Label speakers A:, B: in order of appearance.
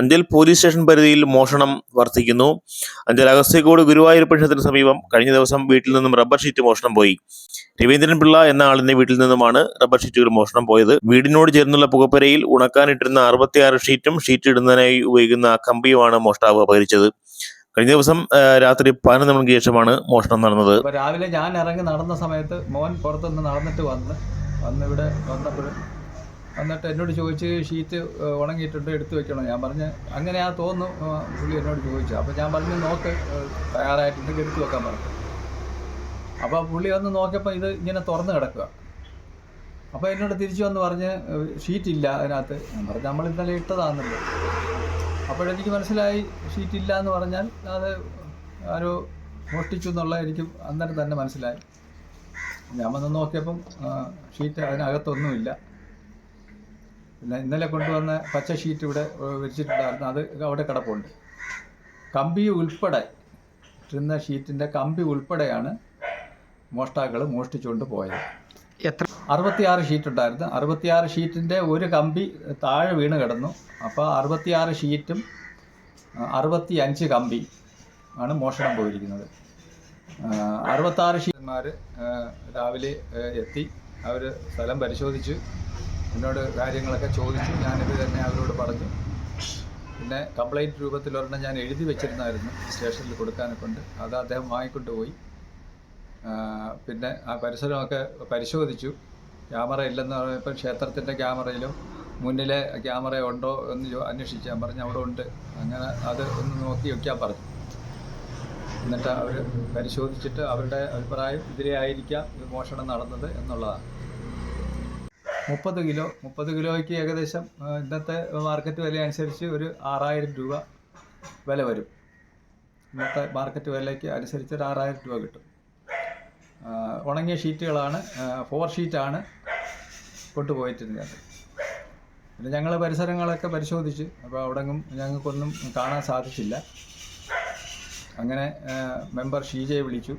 A: Anchal police station പരിധിയിൽ മോഷണം വർദ്ധിക്കുന്നു അഞ്ചൽ അഗസ്ത്യക്കോട് ഗുരുവായൂർ പരിഷത്തിന് സമീപം കഴിഞ്ഞ ദിവസം വീട്ടിൽ നിന്നും റബ്ബർ ഷീറ്റ് മോഷണം പോയി. രവീന്ദ്രൻ പിള്ള എന്ന ആളിന്റെ വീട്ടിൽ നിന്നുമാണ് റബ്ബർ ഷീറ്റുകൾ മോഷണം പോയത്. വീടിനോട് ചേർന്നുള്ള പുകപ്പരയിൽ ഉണക്കാനിട്ടിരുന്ന അറുപത്തിയാറ് ഷീറ്റും ഷീറ്റ് ഇടുന്നതിനായി ഉപയോഗിക്കുന്ന കമ്പിയുമാണ് മോഷ്ടാവ് അപഹരിച്ചത്. കഴിഞ്ഞ ദിവസം രാത്രി പതിനൊന്ന് മണിക്ക് ശേഷമാണ് മോഷണം നടന്നത്.
B: രാവിലെ ഞാൻ ഇറങ്ങി നടന്ന സമയത്ത് മോൻ പുറത്തുനിന്ന് നടന്നിട്ട് വന്ന് വന്ന് ഇവിടെ വന്നപ്പോൾ വന്നിട്ട് എന്നോട് ചോദിച്ച് ഷീറ്റ് ഉണങ്ങിയിട്ടുണ്ട് എടുത്തു വെക്കണോ? ഞാൻ പറഞ്ഞ് അങ്ങനെയാ തോന്നുന്നു. പുള്ളി എന്നോട് ചോദിച്ചു. അപ്പോൾ ഞാൻ പറഞ്ഞു നോക്ക് തയ്യാറായിട്ടുണ്ടെങ്കിൽ എടുത്തു വെക്കാൻ പറഞ്ഞു. അപ്പോൾ പുള്ളി വന്ന് നോക്കിയപ്പോൾ ഇത് ഇങ്ങനെ തുറന്ന് കിടക്കുക അപ്പോൾ എന്നോട് തിരിച്ചു വന്ന് പറഞ്ഞ് ഷീറ്റ് ഷീറ്റില്ല അതിനകത്ത്. ഞാൻ പറഞ്ഞു നമ്മൾ ഇന്നലെ ഇട്ടതാണെന്നല്ലോ അപ്പോഴെനിക്ക് മനസ്സിലായി ഷീറ്റ് ഇല്ല എന്ന് പറഞ്ഞാൽ അത് ആരോ മോഷ്ടിച്ചു എന്നുള്ള എനിക്ക് അന്നേരം തന്നെ മനസ്സിലായി. ഞാൻ വന്ന് നോക്കിയപ്പം ഷീറ്റ് അതിനകത്തൊന്നുമില്ല. പിന്നെ ഇന്നലെ കൊണ്ടുവന്ന പച്ച ഷീറ്റ് ഇവിടെ വെച്ചിട്ടുണ്ടായിരുന്നു വിരിച്ചിട്ടുണ്ടായിരുന്നു. അത് അവിടെ കിടപ്പുണ്ട്. കമ്പി ഉൾപ്പെടെ ഇട്ടിരുന്ന ഷീറ്റിന്റെ കമ്പി ഉൾപ്പെടെയാണ് മോഷ്ടാക്കൾ മോഷ്ടിച്ചുകൊണ്ട് പോയത്.
C: എത്ര?
B: അറുപത്തിയാറ് ഷീറ്റ് ഉണ്ടായിരുന്നു. അറുപത്തിയാറ് ഷീറ്റിന്റെ ഒരു കമ്പി താഴെ വീണ് കിടന്നു. അപ്പോൾ അറുപത്തിയാറ് ഷീറ്റും അറുപത്തി അഞ്ച് കമ്പി ആണ് മോഷണം പോയിരിക്കുന്നത്. അറുപത്താറ് ഷീറ്റന്മാർ രാവിലെ എത്തി. അവർ സ്ഥലം പരിശോധിച്ചു എന്നോട് കാര്യങ്ങളൊക്കെ ചോദിച്ചു. ഞാനിത് തന്നെ അവരോട് പറഞ്ഞു. പിന്നെ കംപ്ലൈന്റ് രൂപത്തിൽ ഒരെണ്ണം ഞാൻ എഴുതി വെച്ചിരുന്നായിരുന്നു സ്റ്റേഷനിൽ കൊടുക്കാനൊക്കെ ഉണ്ട് അത് അദ്ദേഹം വാങ്ങിക്കൊണ്ട് പോയി. പിന്നെ ആ പരിസരമൊക്കെ പരിശോധിച്ചു. ക്യാമറ ഇല്ലെന്ന് പറഞ്ഞപ്പോൾ ക്ഷേത്രത്തിന്റെ ക്യാമറയിലും മുന്നിലെ ക്യാമറ ഉണ്ടോ എന്ന് ഞാൻ പറഞ്ഞു അവിടെ ഉണ്ട്. അങ്ങനെ അത് ഒന്ന് നോക്കി വയ്ക്കാൻ പറഞ്ഞു. എന്നിട്ട് അവർ പരിശോധിച്ചിട്ട് അവരുടെ അഭിപ്രായം ഇതിലെ ആയിരിക്കാം ഇത് മോഷണം നടന്നത് എന്നുള്ളതാണ്. മുപ്പത് കിലോ മുപ്പത് കിലോയ്ക്ക് ഏകദേശം ഇന്നത്തെ മാർക്കറ്റ് വില അനുസരിച്ച് ഒരു ആറായിരം രൂപ വില വരും. ഇന്നത്തെ മാർക്കറ്റ് വിലയ്ക്ക് അനുസരിച്ച് ഒരു ആറായിരം രൂപ കിട്ടും. ഉണങ്ങിയ ഷീറ്റുകളാണ് ഫോർ ഷീറ്റാണ് കൊണ്ടുപോയിട്ടിരുന്നത് പിന്നെ ഞങ്ങൾ പരിസരങ്ങളൊക്കെ പരിശോധിച്ച് അപ്പോൾ അവിടെങ്ങും ഞങ്ങൾക്കൊന്നും കാണാൻ സാധിച്ചില്ല. അങ്ങനെ മെമ്പർ ഷീജയെ വിളിച്ചു.